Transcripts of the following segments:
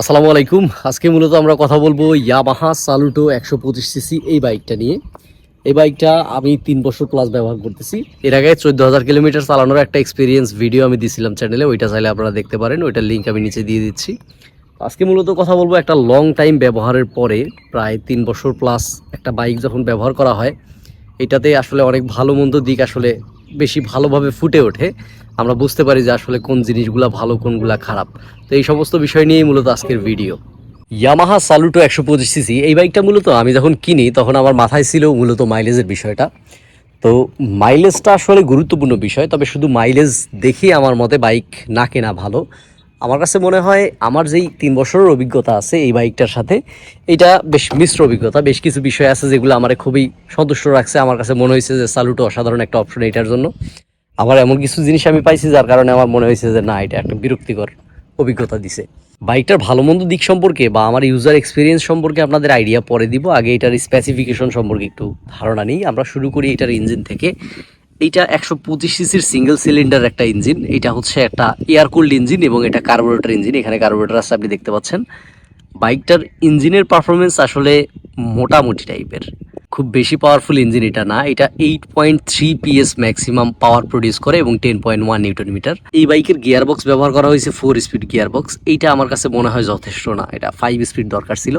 আসসালামু আলাইকুম। আজকে মূলত আমরা কথা বলব ইয়ামাহা সালুটো একশো পঁচিশ সিসি এই বাইকটা নিয়ে। এই বাইকটা আমি তিন বছর প্লাস ব্যবহার করতেছি। এর আগে চোদ্দ হাজার কিলোমিটার চালানোর একটা এক্সপিরিয়েন্স ভিডিও আমি দিছিলাম চ্যানেলে ওইটা চাইলে আপনারা দেখতে পারেন, ওইটার লিঙ্ক আমি নিচে দিয়ে দিচ্ছি। আজকে মূলত কথা বলব একটা লং টাইম ব্যবহারের পরে, প্রায় তিন বছর প্লাস একটা বাইক যখন ব্যবহার করা হয়, এটাতে আসলে অনেক ভালো মন্দ দিক আসলে বেশি ভালোভাবে ফুটে ওঠে, আমরা বুঝতে পারি যে আসলে কোন জিনিসগুলো ভালো, কোনগুলো খারাপ। তো এই সমস্ত বিষয় নিয়েই মূলত আজকের ভিডিও ইয়ামাহা সালুটো একশো পঁচিশ সিসি এই বাইকটা মূলত আমি যখন কিনি, তখন আমার মাথায় ছিল মূলত মাইলেজের বিষয়টা। তো মাইলেজটা আসলে গুরুত্বপূর্ণ বিষয়, তবে শুধু মাইলেজ দেখেই আমার মতে বাইক না কেনা ভালো। আমার কাছে মনে হয় আমার যেই তিন বছরের অভিজ্ঞতা আছে এই বাইকটার সাথে এটা বেশ মিশ্র অভিজ্ঞতা। বেশ কিছু বিষয় আছে যেগুলো আমার খুবই সন্তুষ্ট রাখছে। আমার কাছে মনে হয়েছে যে সালুটো অসাধারণ একটা অপশন এটার জন্য। আবার এমন কিছু জিনিস আমি পাইছি যার কারণে আমার মনে হয়েছে যে না, এটা একটা বিরক্তিকর অভিজ্ঞতা দিছে। বাইকটার ভালো মন্দ দিক সম্পর্কে বা আমার ইউজার এক্সপিরিয়েন্স সম্পর্কে আপনাদের আইডিয়া পরে দিব। আগে এটার স্পেসিফিকেশন সম্পর্কে একটু ধারণা নিই। আমরা শুরু করি এটার ইঞ্জিন থেকে। এইটা একশো পঁচিশ সিসির সিঙ্গেল সিলিন্ডার একটা ইঞ্জিন এটা হচ্ছে একটা এয়ার কুল্ড ইঞ্জিন এবং এটা কার্বোরেটর ইঞ্জিন এখানে কার্বোরেটর আছে, আপনি দেখতে পাচ্ছেন। বাইকটার ইঞ্জিনের পারফরমেন্স আসলে মোটামুটি টাইপের। খুব বেশি পাওয়ারফুল ইঞ্জিন এটা না। এটা eight point three PS maximum power produce করে এবং ten point one newton metre এই বাইকের গিয়ার বক্স ব্যবহার করা হয়েছে ফোর স্পিড গিয়ার বক্স এইটা আমার কাছে মনে হয় যথেষ্ট না। এটা ফাইভ স্পিড দরকার ছিল।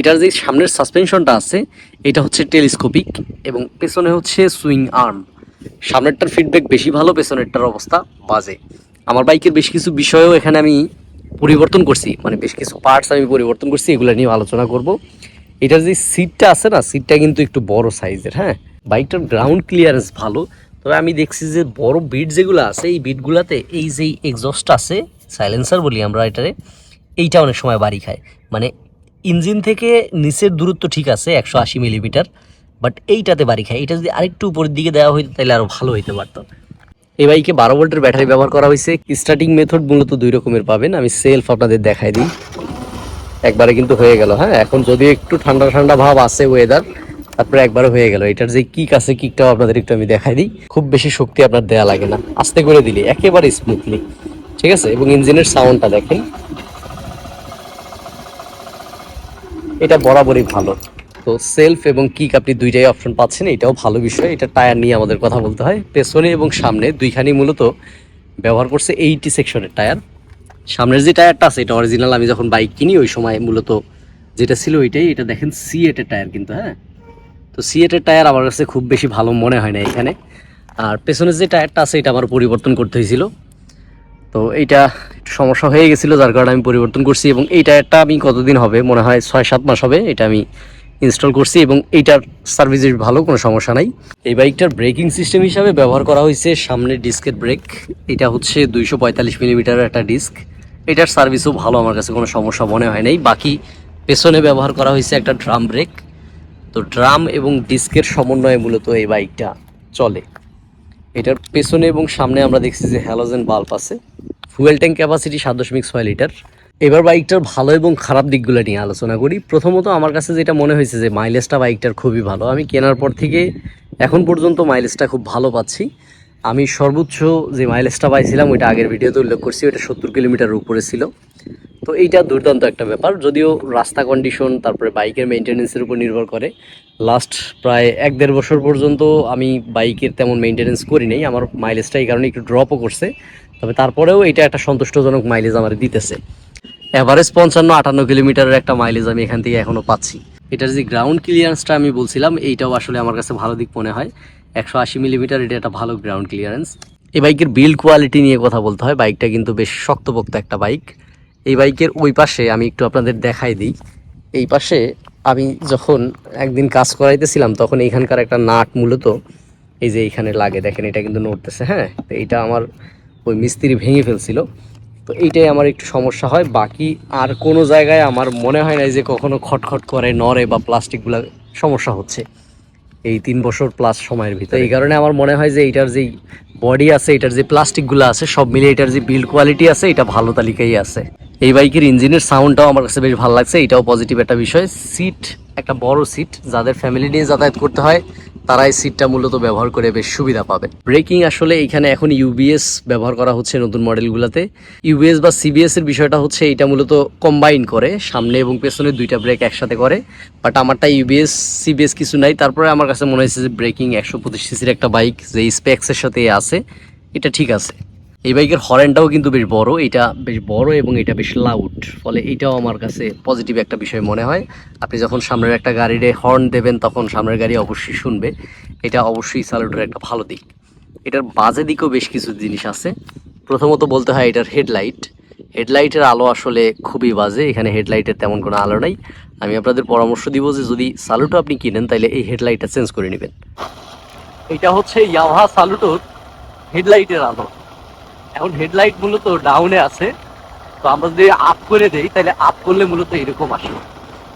এটার যে সামনের সাসপেনশনটা আছে, এটা হচ্ছে টেলিস্কোপিক এবং পেছনে হচ্ছে সুইং আর্ম সামনেরটার ফিডব্যাক বেশি ভালো, পেছনেরটার অবস্থা বাজে। আমার বাইকের বেশ কিছু বিষয়ও এখানে আমি পরিবর্তন করছি মানে বেশ কিছু পার্টস আমি পরিবর্তন করছি, এগুলো নিয়ে আলোচনা করব। এটার যে সিটটা আছে না সিটটা কিন্তু একটু বড় সাইজের হ্যাঁ? বাইকটার গ্রাউন্ড ক্লিয়ারেন্স ভালো, তবে আমি দেখছি যে বড় বিট যেগুলো আছে, এই বিটগুলোতে এই যে এক্সস্ট আছে সাইলেন্সার বলি আমরা এটারে, এইটা অনেক সময় বাড়ি খায়। মানে ইঞ্জিন থেকে নিচের দূরত্ব ঠিক আছে, একশো আশি মিলিমিটার বাট এইটাতে বাড়ি খায়। এটা যদি আরেকটু উপরের দিকে দেওয়া হইতো, তাহলে আরও ভালো হইতে পারতো। এই বাইকে বারো ভোল্টের ব্যাটারি ব্যবহার করা হয়েছে। স্টার্টিং মেথড মূলত দুই রকমের পাবেন। আমি সেলফ আপনাদের দেখাই দিই। একবারে কিন্তু হয়ে গেল হ্যাঁ? এখন যদি একটু ঠান্ডা ঠান্ডা ভাব আছে ওয়েদার তারপরে একবারে হয়ে গেল। এটার যে কিক আছে কিকটাও আপনাদের একটু আমি দেখাই দিই। খুব বেশি শক্তি আপনার দেয়া লাগে না। আস্তে করে দিলে একেবারে স্মুথলি ঠিক আছে? এবং ইঞ্জিনের সাউন্ডটা দেখেন। এটা বরাবরই ভালো। তো সেলফ এবং কিক আপনি দুইটাই অপশন পাচ্ছেন, এটাও ভালো বিষয়। এটা টায়ার নিয়ে আমাদের কথা বলতে হয়। পেছনে এবং সামনে দুইখানি মূলত ব্যবহার করছে এইটি সেকশনের টায়ার সামনের যে টায়ারটা আছে, এটা অরিজিনাল আমি যখন বাইক কিনি, ওই সময় মূলত যেটা ছিল ওইটাই। এটা দেখেন সি এটের টায়ার কিন্তু হ্যাঁ? তো সি এটের টায়ার আমার কাছে খুব বেশি ভালো মনে হয় না এখানে। আর পেছনের যে টায়ারটা আছে, এটা আমার পরিবর্তন করতে হয়েছিল। তো এইটা একটু সমস্যা হয়ে গেছিল, যার কারণে আমি পরিবর্তন করছি। এবং এই টায়ারটা আমি কতদিন হবে? মনে হয় ছয় সাত মাস হবে। এটা আমি ইনস্টল করছি এবং এইটার সার্ভিস ভালো, কোনো সমস্যা নাই। এই বাইকটার ব্রেকিং সিস্টেম হিসাবে ব্যবহার করা হয়েছে সামনে ডিস্কের ব্রেক। এটা হচ্ছে দুইশো পঁয়তাল্লিশ মিলিমিটারের একটা ডিস্ক। এটার সার্ভিসও ভালো, আমার কাছে কোনো সমস্যা মনে হয় নাই। বাকি পেছনে ব্যবহার করা হয়েছে একটা ড্রাম ব্রেক। তো ড্রাম এবং ডিস্কের সমন্বয়ে মূলত এই বাইকটা চলে। এটার পেছনে এবং সামনে আমরা দেখছি যে হ্যালোজেন বাল্ব আছে। ফুয়েল ট্যাঙ্ক ক্যাপাসিটি সাত দশমিক ছয় লিটার। এবার বাইকটার ভালো এবং খারাপ দিকগুলো নিয়ে আলোচনা করি। প্রথমত আমার কাছে যেটা মনে হয়েছে যে মাইলেজটা বাইকটার খুবই ভালো। আমি কেনার পর থেকে এখন পর্যন্ত মাইলেজটা খুব ভালো পাচ্ছি। আমি সর্বোচ্চ যে মাইলেজটা পাইছিলাম, ওইটা আগের ভিডিওতে উল্লেখ করছি, ওইটা সত্তর কিলোমিটার উপরে ছিল। তো এইটা দুর্দান্ত একটা ব্যাপার। যদিও রাস্তা কন্ডিশন তারপরে বাইকের মেনটেনেন্সের উপর নির্ভর করে। লাস্ট প্রায় এক দেড় বছর পর্যন্ত আমি বাইকের তেমন মেনটেনেন্স করি নাই। আমার মাইলেজটা এই কারণে একটু ড্রপও করছে। তবে তারপরেও এটা একটা সন্তুষ্টজনক মাইলেজ আমার দিতেছে। অ্যাভারেজ পঞ্চান্ন, আটান্ন কিলোমিটারের একটা মাইলেজ আমি এখান থেকে এখনও পাচ্ছি। এটার যে গ্রাউন্ড ক্লিয়ারেন্সটা আমি বলছিলাম, এইটাও আসলে আমার কাছে ভালো দিক মনে হয়। একশো আশি মিলিমিটার এটা একটা ভালো গ্রাউন্ড ক্লিয়ারেন্স এই বাইকের বিল্ড কোয়ালিটি নিয়ে কথা বলতে হয়। বাইকটা কিন্তু বেশ শক্তপোক্ত একটা বাইক এই বাইকের ওই পাশে আমি একটু আপনাদের দেখাই দিই। এই পাশে আমি যখন একদিন কাজ করাইতেছিলাম, তখন এইখানকার একটা নাট মূলত এই যে এইখানে লাগে। দেখেন, এটা কিন্তু নড়তেছে হ্যাঁ? তো এইটা আমার ওই মিস্ত্রি ভেঙে ফেলছিল। তো এইটাই আমার একটু সমস্যা হয়। বাকি আর কোনো জায়গায় আমার মনে হয় না যে কখনো খটখট করে নড়ে বা প্লাস্টিকগুলো সমস্যা হচ্ছে এই তিন বছর প্লাস সময়ের ভিতরে। এই কারণে আমার মনে হয় যে এটার যেই বডি আছে এটার যে প্লাস্টিকগুলো আছে, সব মিলে এটার যে বিল্ড কোয়ালিটি আছে এটা ভালো তালিকাই আছে। এই বাইকের ইঞ্জিনের সাউন্ডটাও আমার কাছে বেশ ভালো লাগছে। এটাও পজিটিভ একটা বিষয়। সিট একটা বড় সিট যাদের ফ্যামিলি নিয়ে যাতায়াত করতে হয় তারা এই সিটটা মূলত ব্যবহার করে বেশ সুবিধা পাবে। ব্রেকিং আসলে এখানে এখন ইউবিএস ব্যবহার করা হচ্ছে নতুন মডেলগুলোতে। ইউবিএস বা সিবিএস এর বিষয়টা হচ্ছে এটা মূলত কম্বাইন করে, সামনে এবং পেছনে দুইটা ব্রেক একসাথে করে। বাট আমারটা ইউবিএস সিবিএস কিছু নাই। তারপরে আমার কাছে মনে হয়েছে যে ব্রেকিং একশো পঁচিশ সিসির একটা বাইক যে স্পেক্সের সাথে আছে, এটা ঠিক আছে। এই বাইকের হরেনটাও কিন্তু বেশ বড়, এটা বেশ বড় এবং এটা বেশ লাউড ফলে এটাও আমার কাছে পজিটিভ একটা বিষয় মনে হয়। আপনি যখন সামনের একটা গাড়িতে হর্ন দেবেন, তখন সামনের গাড়ি অবশ্যই শুনবে। এটা অবশ্যই স্যালুটের একটা ভালো দিক। এটার বাজে দিকেও বেশ কিছু জিনিস আছে। প্রথমত বলতে হয় এটার হেডলাইট হেডলাইটের আলো আসলে খুবই বাজে, এখানে হেডলাইটের তেমন কোনো আলো নাই। আমি আপনাদের পরামর্শ দিব যে যদি সালুটো আপনি কিনেন, তাহলে এই হেডলাইটটা চেঞ্জ করে নেবেন। এটা হচ্ছে ইয়াভা সালুটোর হেডলাইটের আলো। এখন হেডলাইট মূলত ডাউনে আছে। তো আমরা যদি আপ করে দেই, তাহলে আপ করলে মূলত এরকম আসে।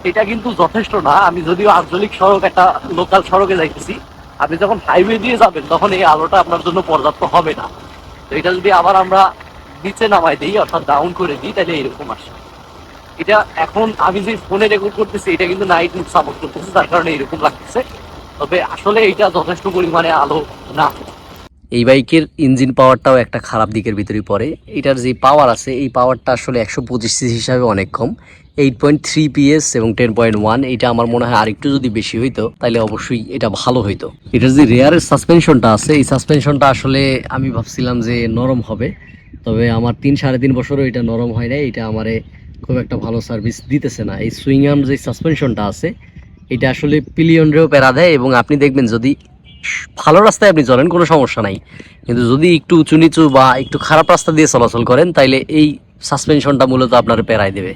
এটা কিন্তু যথেষ্ট না। আমি যদিও আঞ্চলিক সড়ক, একটা লোকাল সড়কে যাইতেছি, আপনি যখন হাইওয়ে দিয়ে যাবেন, তখন এই আলোটা আপনার জন্য পর্যাপ্ত হবে না। তো এটা যদি আবার আমরা নিচে নামাই দিই, অর্থাৎ ডাউন করে দিই, তাহলে এরকম আসে। এটা এখন আমি যে ফোনে রেকর্ড করতেছি, এটা কিন্তু নাইট সাপোর্ট করতেছে তার কারণে এরকম লাগতেছে। তবে আসলে এটা যথেষ্ট পরিমাণে আলো না। এই বাইকের ইঞ্জিন পাওয়ারটাও একটা খারাপ দিকের ভিতরে পড়ে। এটার যে পাওয়ার আছে, এই পাওয়ারটা আসলে একশো পঁচিশ সিসি হিসাবে অনেক কম। এইট পয়েন্ট থ্রি পিএস এবং টেন পয়েন্ট ওয়ান এটা আমার মনে হয় আরেকটু যদি বেশি হইতো তাহলে অবশ্যই এটা ভালো হইতো। এটার যে রেয়ারের সাসপেনশনটা আছে, এই সাসপেনশনটা আসলে আমি ভাবছিলাম যে নরম হবে, তবে আমার তিন সাড়ে তিন বছরও এটা নরম হয় না এটা আমারে খুব একটা ভালো সার্ভিস দিতেছে না। এই সুইং আর্ম যে সাসপেনশনটা আছে, এটা আসলে পিলিয়নরেও প্যারা দেয় এবং আপনি দেখবেন যদি ভালো রাস্তায় আপনি চলেন, কোনো সমস্যা নাই। কিন্তু যদি একটু উঁচু নিচু বা একটু খারাপ রাস্তা দিয়ে চলাচল করেন, তাইলে এই সাসপেনশনটা মূলত আপনার পেরাই দেবে।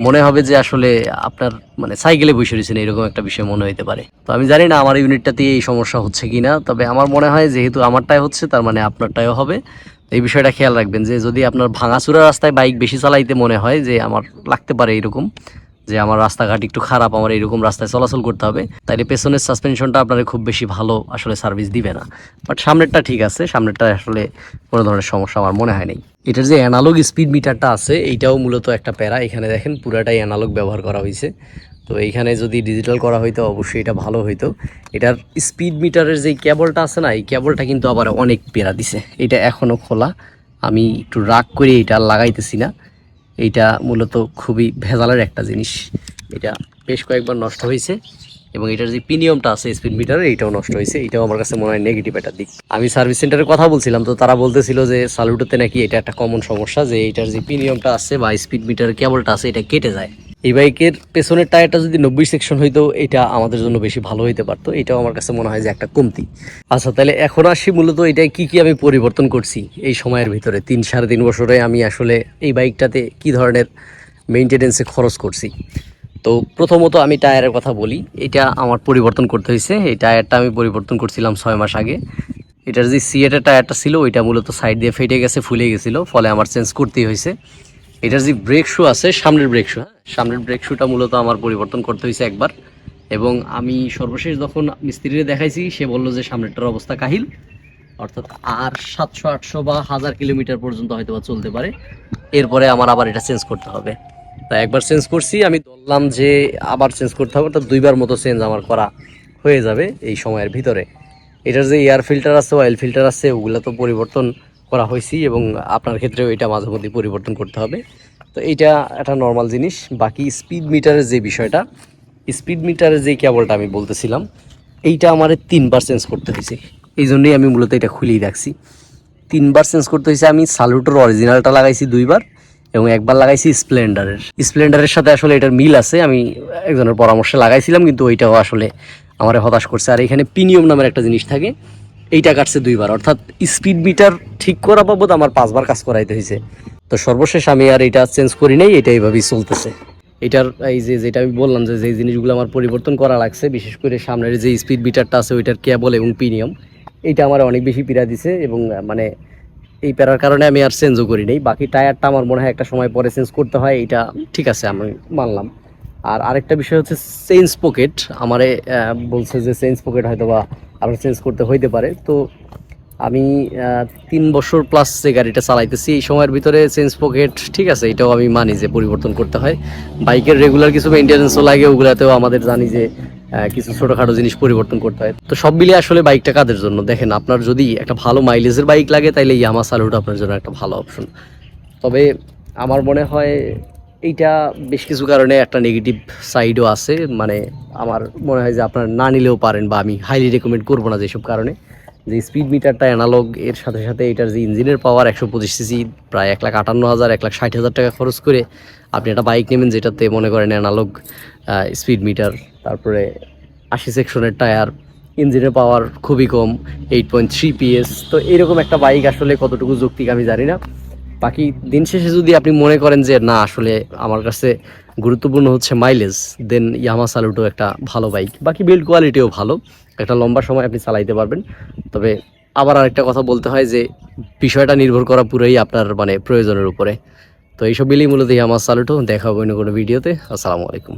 মনে হবে যে আসলে আপনার মানে সাইকেলে বসে রয়েছেন, এরকম একটা বিষয় মনে হইতে পারে। তো আমি জানি না আমার ইউনিটটাতে এই সমস্যা হচ্ছে কি না তবে আমার মনে হয় যেহেতু আমারটাই হচ্ছে, তার মানে আপনারটাও হবে। এই বিষয়টা খেয়াল রাখবেন যে যদি আপনার ভাঙাচুরা রাস্তায় বাইক বেশি চালাইতে মনে হয় যে আমার লাগতে পারে এরকম যে আমার রাস্তাঘাট একটু খারাপ, আমার এরকম রাস্তায় চলাচল করতে হবে। তাইলে পেছনের সাসপেনশনটা আপনার খুব বেশি ভালো আসলে সার্ভিস দিবে না। বাট সামনেরটা ঠিক আছে, সামনেরটা আসলে কোনো ধরনের সমস্যা আমার মনে হয় নাই। এটার যে অ্যানালগ স্পিড মিটারটা আছে, এইটাও মূলত একটা প্যারা। এখানে দেখেন পুরাটাই অ্যানালগ ব্যবহার করা হয়েছে তো এইখানে যদি ডিজিটাল করা হইতো, অবশ্যই এটা ভালো হইতো। এটার স্পিড মিটারের যে কেবলটা আছে না, এই কেবলটা কিন্তু আবার অনেক পেরা দিছে। এটা এখনও খোলা। আমি একটু রাগ করে এটা লাগাইতেছি না। এইটা মূলত খুবই ভেজালের একটা জিনিস। এটা বেশ কয়েকবার নষ্ট হয়েছে এবং এটার যে প্রিমিয়ামটা আছে স্পিড মিটারে এইটাও নষ্ট হয়েছে। এটাও আমার কাছে মনে হয় নেগেটিভ একটা দিক। আমি সার্ভিস সেন্টারে কথা বলছিলাম, তো তারা বলতেছিল যে সালুটোতে নাকি এটা একটা কমন সমস্যা যে, এটার যে প্রিমিয়ামটা আছে বা স্পিড মিটার কেবলটা আছে, এটা কেটে যায়। এই বাইকের পেছনের টায়ারটা যদি নব্বই সেকশন হইতো, এটা আমাদের জন্য বেশি ভালো হইতে পারতো। এটাও আমার কাছে মনে হয় যে একটা কমতি। আচ্ছা তাহলে এখন আসি মূলত এটা কি কি আমি পরিবর্তন করছি এই সময়ের ভিতরে। তিন সাড়ে তিন বছরে আমি আসলে এই বাইকটাতে কি ধরনের মেনটেনেন্সে খরচ করছি। তো প্রথমত আমি টায়ারের কথা বলি। এটা আমার পরিবর্তন করতে হয়েছে এই টায়ারটা আমি পরিবর্তন করছিলাম ছয় মাস আগে। এটার যে সিএটের টায়ারটা ছিল, ওইটা মূলত সাইড দিয়ে ফেটে গেছে, ফুলে গেছিল। ফলে আমার চেঞ্জ করতেই হয়েছে এটার যে ব্রেক শু আছে, সামনের ব্রেক শু হ্যাঁ? সামনের ব্রেক শুটা মূলত আমার পরিবর্তন করতে হয়েছে একবার। এবং আমি সর্বশেষ যখন মিস্ত্রিরে দেখাইছি, সে বলল যে সামনেরটার অবস্থা কাহিল। অর্থাৎ আর সাতশো, আটশো বা হাজার কিলোমিটার পর্যন্ত হয়তো বা চলতে পারে। এরপরে আমার আবার এটা চেঞ্জ করতে হবে। তাই একবার চেঞ্জ করছি, আমি বললাম যে আবার চেঞ্জ করতে হবে, অর্থাৎ দুইবার মতো চেঞ্জ আমার করা হয়ে যাবে এই সময়ের ভিতরে। এটার যে এয়ার ফিল্টার আছে অয়েল ফিল্টার আছে, ওগুলো তো পরিবর্তন করা হয়েছি এবং আপনার ক্ষেত্রেও এটা মাঝে মধ্যে পরিবর্তন করতে হবে। তো এইটা একটা নর্মাল জিনিস। বাকি স্পিড মিটারের যে বিষয়টা স্পিড মিটারের যে কেবলটা আমি বলতেছিলাম, এইটা আমার তিনবার চেঞ্জ করতে হয়েছে। এই জন্যই আমি মূলত এটা খুলেই রাখছি। তিনবার চেঞ্জ করতে হয়েছে, আমি সালুটোর অরিজিনালটা লাগাইছি দুইবার এবং একবার লাগাইছি স্প্লেন্ডারের স্প্লেন্ডারের সাথে আসলে এটার মিল আছে। আমি একজনের পরামর্শে লাগাইছিলাম, কিন্তু ওইটাও আসলে আমার হতাশ করছে। আর এখানে প্রিমিয়াম নামের একটা জিনিস থাকে। এইটা কাটছে দুইবার, অর্থাৎ স্পিড মিটার ঠিক করা বাবদ আমার পাঁচবার কাজ করাইতে হয়েছে তো সর্বশেষ আমি আর এটা চেঞ্জ করি নাই, এটা এইভাবেই চলতেছে। এটার এই যে যেটা আমি বললাম যে যে জিনিসগুলো আমার পরিবর্তন করা লাগছে, বিশেষ করে সামনের যে স্পিড মিটারটা আছে, ওইটার কেবল এবং প্রিমিয়াম এইটা আমার অনেক বেশি পীড়া দিছে এবং মানে এই প্যারার কারণে আমি আর চেঞ্জও করি নাই। বাকি টায়ারটা আমার মনে হয় একটা সময় পরে চেঞ্জ করতে হয় এটা ঠিক আছে, আমি মানলাম। আর আরেকটা বিষয় হচ্ছে চেঞ্জ পকেট আমারে বলছে যে চেঞ্জ পকেট হয়তো বা আপনার চেঞ্জ করতে হইতে পারে। তো আমি তিন বছর প্লাস যে গাড়িটা চালাইতেছি, এই সময়ের ভিতরে চেঞ্জ পকেট ঠিক আছে, এটাও আমি মানি যে পরিবর্তন করতে হয়। বাইকের রেগুলার কিছু মেনটেন্যান্সও লাগে, ওগুলাতেও আমাদের জানি যে কিছু ছোটোখাটো জিনিস পরিবর্তন করতে হয়। তো সব মিলিয়ে আসলে বাইকটা কাদের জন্য? দেখেন, আপনার যদি একটা ভালো মাইলেজের বাইক লাগে তাহলে ইয়ামা সালুটো আপনার জন্য একটা ভালো অপশন তবে আমার মনে হয় এইটা বেশ কিছু কারণে একটা নেগেটিভ সাইডও আছে। মানে আমার মনে হয় যে আপনার না নিলেও পারেন বা আমি হাইলি রেকমেন্ড করব না যেসব কারণে। যে স্পিড মিটারটা অ্যানালগ এর সাথে সাথে এটার যে ইঞ্জিনের পাওয়ার একশো পঁচিশ সিসি প্রায় এক লাখ আটান্ন হাজার, এক লাখ ষাট হাজার টাকা খরচ করে আপনি একটা বাইক নেবেন যেটাতে মনে করেন অ্যানালগ স্পিড মিটার তারপরে আশি সেকশনের টায়ার ইঞ্জিনের পাওয়ার খুবই কম এইট পয়েন্ট থ্রি পিএস তো এরকম একটা বাইক আসলে কতটুকু যৌক্তিক আমি জানি না। বাকি দিন শেষে যদি আপনি মনে করেন যে, না, আসলে আমার কাছে গুরুত্বপূর্ণ হচ্ছে মাইলেজ দেন ইয়ামা সালুটো একটা ভালো বাইক বাকি বিল্ড কোয়ালিটিও ভালো। একটা লম্বা সময় আপনি চালাইতে পারবেন। তবে আবার আরেকটা কথা বলতে হয় যে, বিষয়টা নির্ভর করা পুরোই আপনার মানে প্রয়োজনের উপরে। তো এইসব মিলিয়ে মূলত ইয়ামা সালুটো দেখা হবে অন্য কোনো ভিডিওতে আসসালামু আলাইকুম।